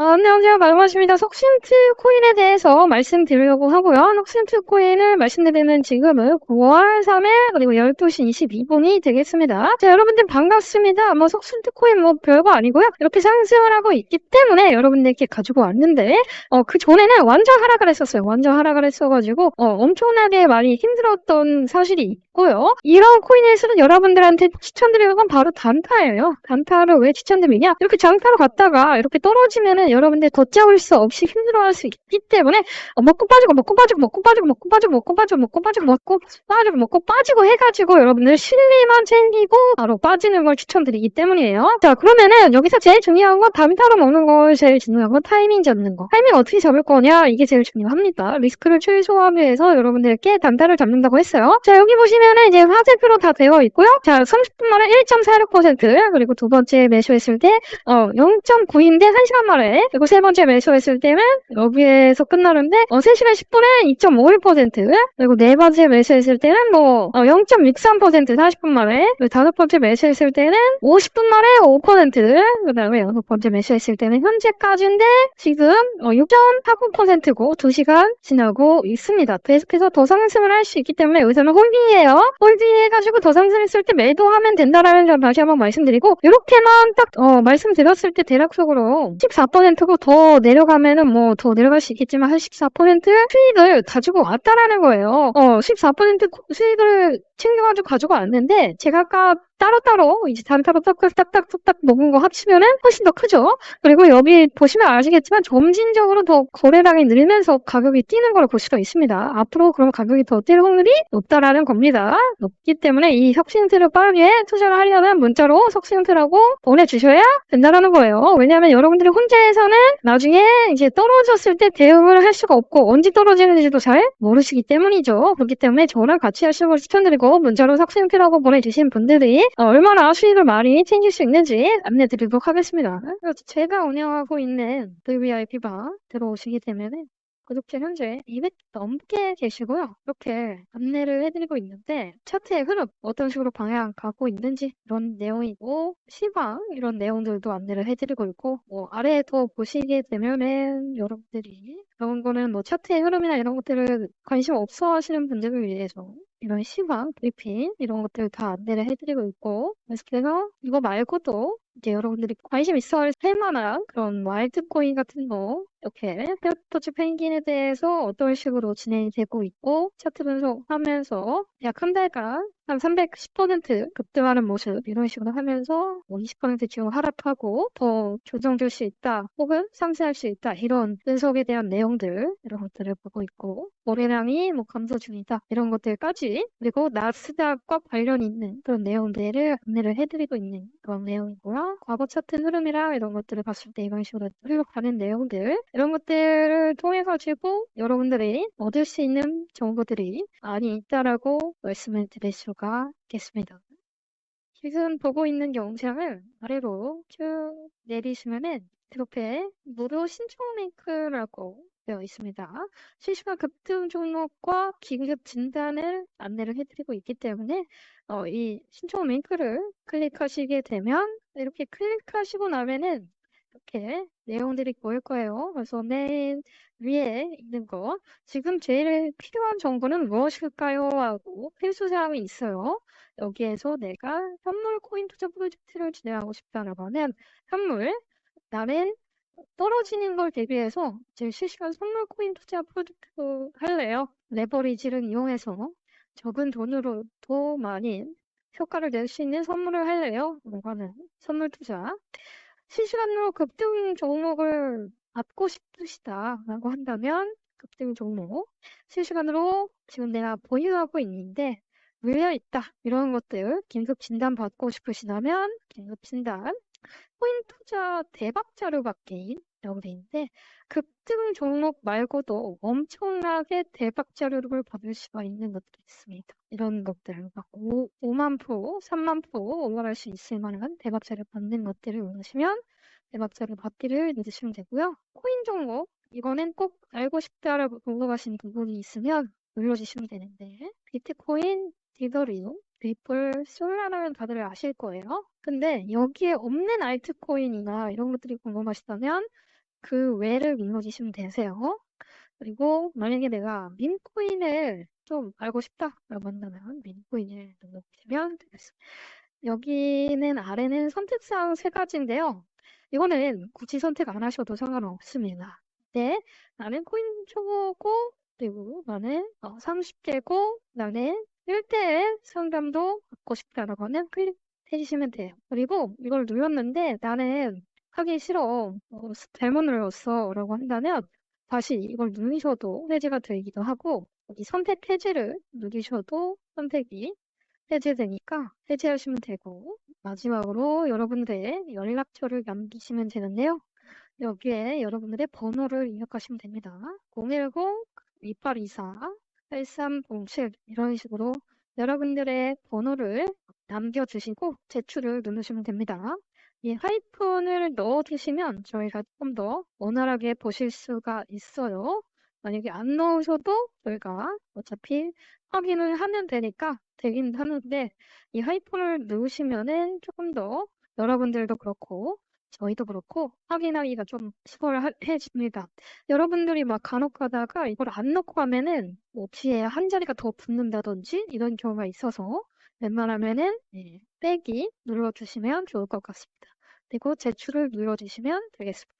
아, 안녕하세요. 말마십니다. 석신트 코인에 대해서 말씀드리려고 하고요. 석신트 코인을 말씀드리는 지금은 9월 3일 그리고 12시 22분이 되겠습니다. 자, 여러분들 반갑습니다. 뭐 석신트 코인 뭐 별거 아니고요. 이렇게 상승을 하고 있기 때문에 여러분들께 가지고 왔는데 어, 그 전에는 완전 하락을 했었어요. 완전 하락을 했어가지고 어, 엄청나게 많이 힘들었던 사실이 있고요. 이런 코인에서는 여러분들한테 추천드리는 건 바로 단타예요. 단타를 왜 추천드리냐? 이렇게 장타로 갔다가 이렇게 떨어지면은 여러분들 걷잡을 수 없이 힘들어할 수 있기 때문에 어, 먹고 빠지고 먹고 빠지고 먹고 빠지고 먹고 빠지고 먹고 빠지고 먹고 빠지고 먹고 빠지고 먹고 빠지고 해가지고 여러분들 실리만 챙기고 바로 빠지는 걸 추천드리기 때문이에요. 자 그러면은 여기서 제일 중요한 건 단타로 먹는 거 제일 중요한 건 타이밍 잡는 거. 타이밍 어떻게 잡을 거냐 이게 제일 중요합니다. 리스크를 최소화하기 위해서 여러분들께 단타를 잡는다고 했어요. 자 여기 보시면은 이제 화살표로 다 되어 있고요. 자 30분 만에 1.46% 그리고 두 번째 매수했을 때 어, 0.9인데 1시간 만에 그리고 세 번째 매수했을 때는 여기에서 끝나는데 어, 3시간 10분에 2.51% 그리고 네 번째 매수했을 때는 뭐 어, 0.63% 40분 만에 그리고 다섯 번째 매수했을 때는 50분 만에 5% 그 다음에 여섯 번째 매수했을 때는 현재까지인데 지금 어, 6.49%고 2시간 지나고 있습니다. 계속해서 더 상승을 할 수 있기 때문에 여기서는 홀딩이에요. 홀딩해가지고 더 상승했을 때 매도하면 된다라는 점 다시 한번 말씀드리고 이렇게만 딱 어, 말씀드렸을 때 대략적으로 14%고 더 내려가면은 뭐 더 내려갈 수 있겠지만 한 14% 수익을 가지고 왔다라는 거예요. 어, 14% 수익을 챙겨가지고 가지고 왔는데 제가 아까 따로따로 이제 단타로 딱딱딱딱딱 먹은 거 합치면은 훨씬 더 크죠. 그리고 여기 보시면 아시겠지만 점진적으로 더 거래량이 늘면서 가격이 뛰는 걸 볼 수가 있습니다. 앞으로 그럼 가격이 더 뛸 확률이 높다라는 겁니다. 높기 때문에 이 석신트를 빠르게 투자를 하려면 문자로 석신트라고 보내주셔야 된다라는 거예요. 왜냐하면 여러분들이 혼자해서는 나중에 이제 떨어졌을 때 대응을 할 수가 없고 언제 떨어지는지도 잘 모르시기 때문이죠. 그렇기 때문에 저랑 같이 하시는 걸 추천드리고 문자로 석신트라고 보내주신 분들이 어, 얼마나 수익을 많이 챙길 수 있는지 안내드리도록 하겠습니다. 제가 운영하고 있는 VVIP방 들어오시게 되면은 구독자 현재 200 넘게 계시고요. 이렇게 안내를 해드리고 있는데 차트의 흐름 어떤 식으로 방향 가고 있는지 이런 내용이고 시황 이런 내용들도 안내를 해드리고 있고 뭐 아래에 더 보시게 되면은 여러분들이 그런 거는 뭐 차트의 흐름이나 이런 것들을 관심 없어 하시는 분들을 위해서 이런 시황, 브리핑 이런 것들 다 안내를 해드리고 있고 그래서 이거 말고도 이제 여러분들이 관심 있어 할 만한 그런 와일드코인 같은 거 이렇게 페어터치 펭귄에 대해서 어떤 식으로 진행이 되고 있고 차트 분석하면서 약 한 달간 한 310% 급등하는 모습 이런 식으로 하면서 뭐 20% 지금 하락하고 더 조정될 수 있다 혹은 상승할 수 있다 이런 분석에 대한 내용들 이런 것들을 보고 있고 거래량이 뭐 감소 중이다 이런 것들까지 그리고 나스닥과 관련 있는 그런 내용들을 안내를 해드리고 있는 그런 내용이고요. 과거 차트 흐름이랑 이런 것들을 봤을 때 이런 식으로 흘러가는 내용들 이런 것들을 통해 가지고 여러분들이 얻을 수 있는 정보들이 많이 있다라고 말씀을 드릴 수가 있겠습니다. 지금 보고 있는 영상을 아래로 쭉 내리시면은 옆에 무료 신청 링크라고 되어 있습니다. 실시간 급등 종목과 긴급 진단을 안내를 해드리고 있기 때문에 어, 이 신청 링크를 클릭하시게 되면 이렇게 클릭하시고 나면은 이렇게 내용들이 보일 거예요. 그래서 맨 위에 있는 거 지금 제일 필요한 정보는 무엇일까요? 하고 필수 사항이 있어요. 여기에서 내가 현물 코인 투자 프로젝트를 진행하고 싶다라고 하면 현물 나는 떨어지는 걸 대비해서 제 실시간 선물 코인 투자 프로젝트 할래요. 레버리지를 이용해서 적은 돈으로 더 많이 효과를 낼 수 있는 선물을 할래요. 하는 선물 투자. 실시간으로 급등 종목을 받고 싶으시다라고 한다면 급등 종목 실시간으로 지금 내가 보유하고 있는데 물려 있다. 이런 것들 긴급 진단 받고 싶으시다면 긴급 진단. 코인 투자 대박 자료 받기 라고 돼 있는데 급등 종목 말고도 엄청나게 대박 자료를 받을 수가 있는 것들이 있습니다. 이런 것들 막 5, 5만 프로, 3만 프로 올라갈 수 있을 만한 대박 자료 받는 것들을 원하시면 대박 자료 받기를 누르시면 되고요. 코인 종목 이거는 꼭 알고 싶다라고 궁금하신 부분이 있으면 눌러주시면 되는데 비트코인, 디더리움, 리플, 솔라라면 다들 아실 거예요. 근데 여기에 없는 알트코인이나 이런 것들이 궁금하시다면 그 외를 눌러주시면 되세요. 그리고 만약에 내가 민코인을 좀 알고 싶다라고 한다면 민코인을 눌러보시면 되겠습니다. 여기는 아래는 선택사항 세 가지인데요. 이거는 굳이 선택 안 하셔도 상관없습니다. 네, 나는 코인 초보고 그리고 나는 어, 30대고 나는 1대1 상담도 받고 싶다라고 하면 클릭 해 주시면 돼요. 그리고 이걸 눌렀는데 나는 하기 싫어. 어, 잘못 눌렀어. 라고 한다면 다시 이걸 누르셔도 해제가 되기도 하고 여기 선택 해제를 누르셔도 선택이 해제되니까 해제하시면 되고 마지막으로 여러분들의 연락처를 남기시면 되는데요. 여기에 여러분들의 번호를 입력하시면 됩니다. 010-2824-8307 이런 식으로 여러분들의 번호를 남겨주시고 제출을 누르시면 됩니다. 이 하이픈을 넣어주시면 저희가 좀더 원활하게 보실 수가 있어요. 만약에 안 넣으셔도 저희가 어차피 확인을 하면 되니까 되긴 하는데 이 하이픈을 넣으시면은 조금 더 여러분들도 그렇고 저희도 그렇고 확인하기가 좀 수월해집니다. 여러분들이 막 간혹 가다가 이걸 안 넣고 가면은 뭐 뒤에 한 자리가 더 붙는다든지 이런 경우가 있어서 웬만하면은 네, 빼기 눌러주시면 좋을 것 같습니다. 그리고 제출을 눌러주시면 되겠습니다.